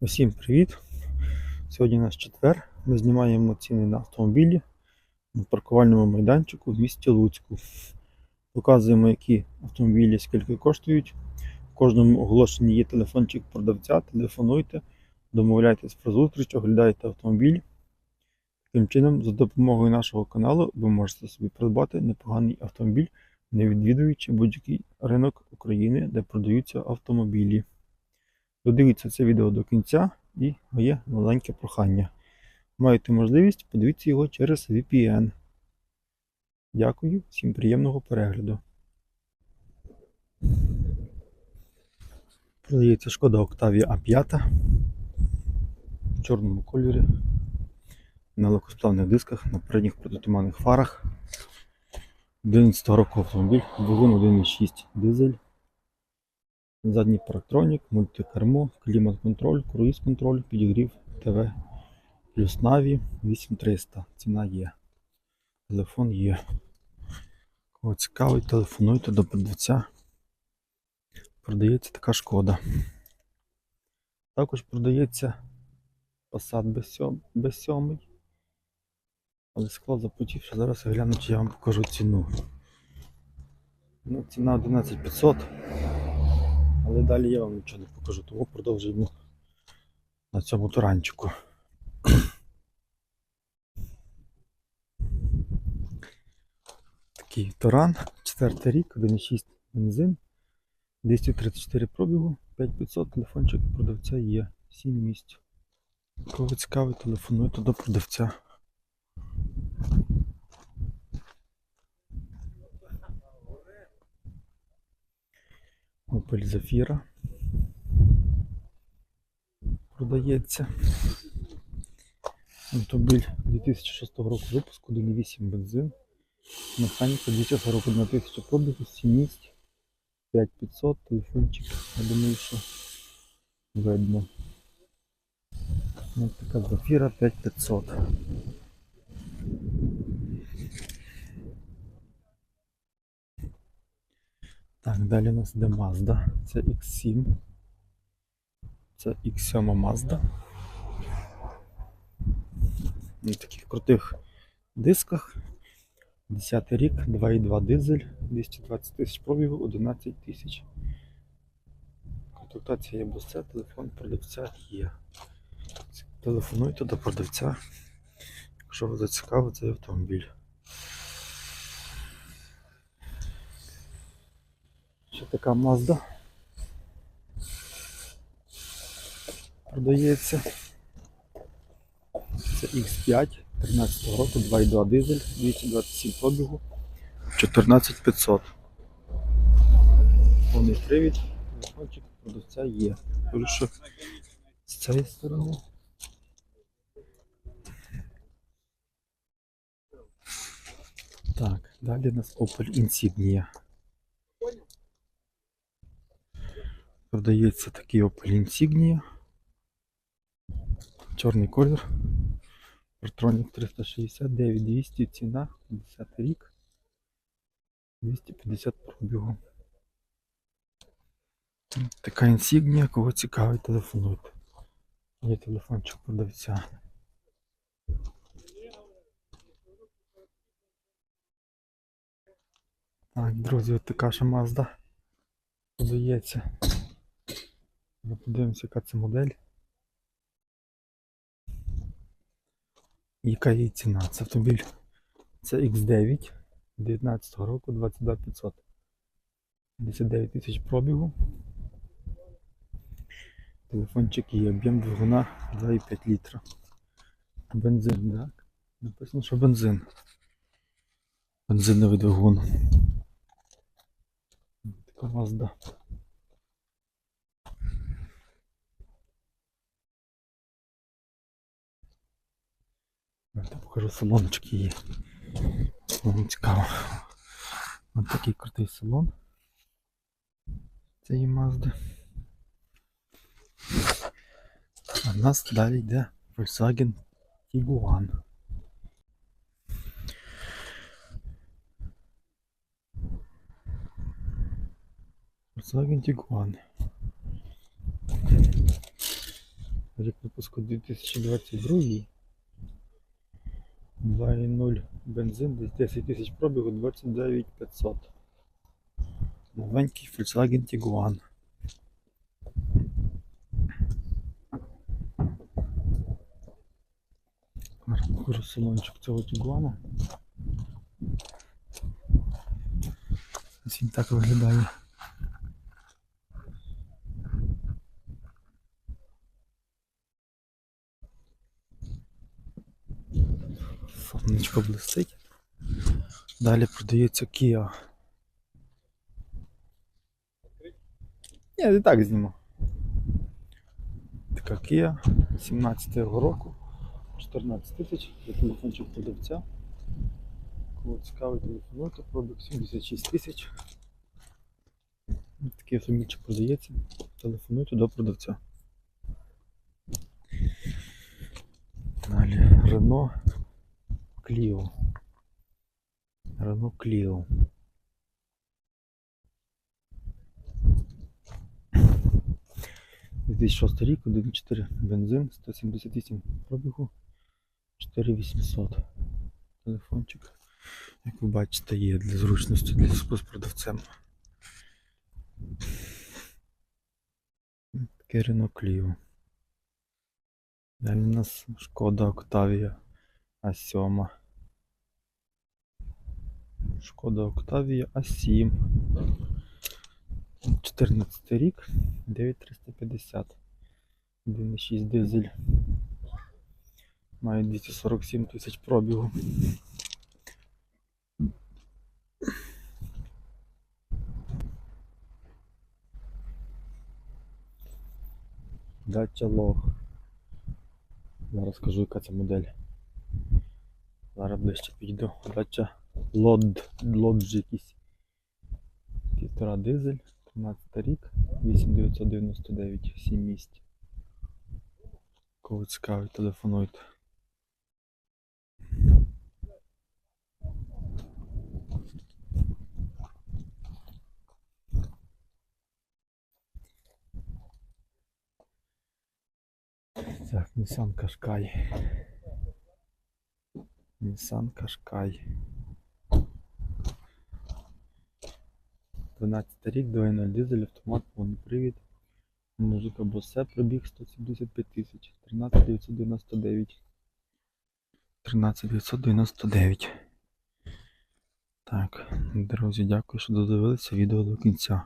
Усім привіт! Сьогодні у нас четвер. Ми знімаємо ціни на автомобілі на паркувальному майданчику в місті Луцьку. Показуємо, які автомобілі скільки коштують. В кожному оголошенні є телефончик продавця. Телефонуйте, домовляйтесь про зустріч, оглядайте автомобіль. Таким чином, за допомогою нашого каналу, ви можете собі придбати непоганий автомобіль, не відвідуючи будь-який ринок України, де продаються автомобілі. Додивіться це відео до кінця і моє маленьке прохання. Маєте можливість, подивіться його через VPN. Дякую, всім приємного перегляду. Продається шкода Octavia A5 в чорному кольорі, на легкосплавних дисках, на передніх протитуманних фарах. 11 року автомобіль, двигун 1.6 дизель. Задній парктронік, мультикермо, клімат-контроль, круїз-контроль, підігрів ТВ плюс Наві 8300. Ціна є. Телефон є. Кого цікавить, телефонуйте до продавця. Продається така шкода. Також продається Passat B7. Але склад запотівши. Зараз я гляну, чи я вам покажу ціну. Ну, ціна 11500. Але далі я вам нічого не покажу, тому продовжуємо на цьому туранчику. Такий туран, четвертий рік, 1,6 бензин, 234 пробігу, 5500, телефончик продавця є, 7 місць. Кого цікавий, телефонуйте до продавця. Opel Zafira продається. Автомобіль 2006 року випуску, 1.8 бензин. Механіка 241 тисяча пробігу, 7 місць, 5500, телефончик, я думаю, що видно. Ось така Zafira 5500. Так, далі у нас йде Mazda. Це X7. Це X7 Mazda. На таких крутих дисках. 10 рік, 2,2 дизель, 220 тисяч пробігу, 11 тисяч. Контактація є без це, телефон продавця є. Телефонуйте до продавця, якщо вас зацікавить цей автомобіль. Така Mazda продається. Це X5 13 року, 2,2 дизель, 227 пробігу, 14500. Повний привід, телефончик продавця є. Кажу, що з цієї сторони. Так, далі у нас Opel Insignia. Продається такий Opel Insignia. Чорний колір. Партронік 369 200 ціна, 50 рік. 250 пробігу. Така інсігнія, кого цікавить, телефонуйте. Є телефончик продавця. Так, друзі, от така ще Mazda продається. Ми подивимося, яка це модель. Яка її ціна? Це автомобіль. Це X9 19 року 22500. 59 тисяч пробігу. Телефончик є, об'єм двигуна 2,5 літра. Бензин, так? Написано, що бензин. Бензиновий двигун. Така Mazda. Давайте покажу салончик її. Вам цікаво. Ось такий крутий салон. Це Mazda. А в нас далі йде Volkswagen Tiguan. Volkswagen Tiguan. Рік випуску 2022. 2.0 бензин, десь 10 тисяч пробігу, 29 500. Новенький Volkswagen Tiguan. Покажу салончик цього Тігуана. Ось він так виглядає. Сонечко блистить. Далі продається Kia. Я і так зніму. Така Kia 17-го року. 14 тисяч, є телефончик продавця. Кого цікавий телефонуйте, пробіг 76 тисяч. Такий автомобільчик продається. Телефонуйте до продавця. Далі Renault Clio. Renault Clio. Дві 2006 рік, 1.4 бензин, 178 пробігу, 4800. Телефончик, як ви бачите, є для зручності для з продавцем. Renault Clio. Далі у нас Шкода Octavia А7. Шкода Octavia А7. 14 рік, 9350. 1,6 дизель. Має 247 тисяч пробігу. Дача лог. Зараз скажу, яка це модель. Зараз ближче підійду. Дача лод. Лодж якийсь. Півтора дизель, 13 рік, 8999, 7 місць. Кого цікавить, телефонуйте. Так, Nissan Qashqai. Nissan Qashqai. 12 рік, 2.0 дизель, автомат, повний привід. Музика босе пробіг 175 тисяч, 13999. 13999. Так, друзі, дякую, що додивилися відео до кінця.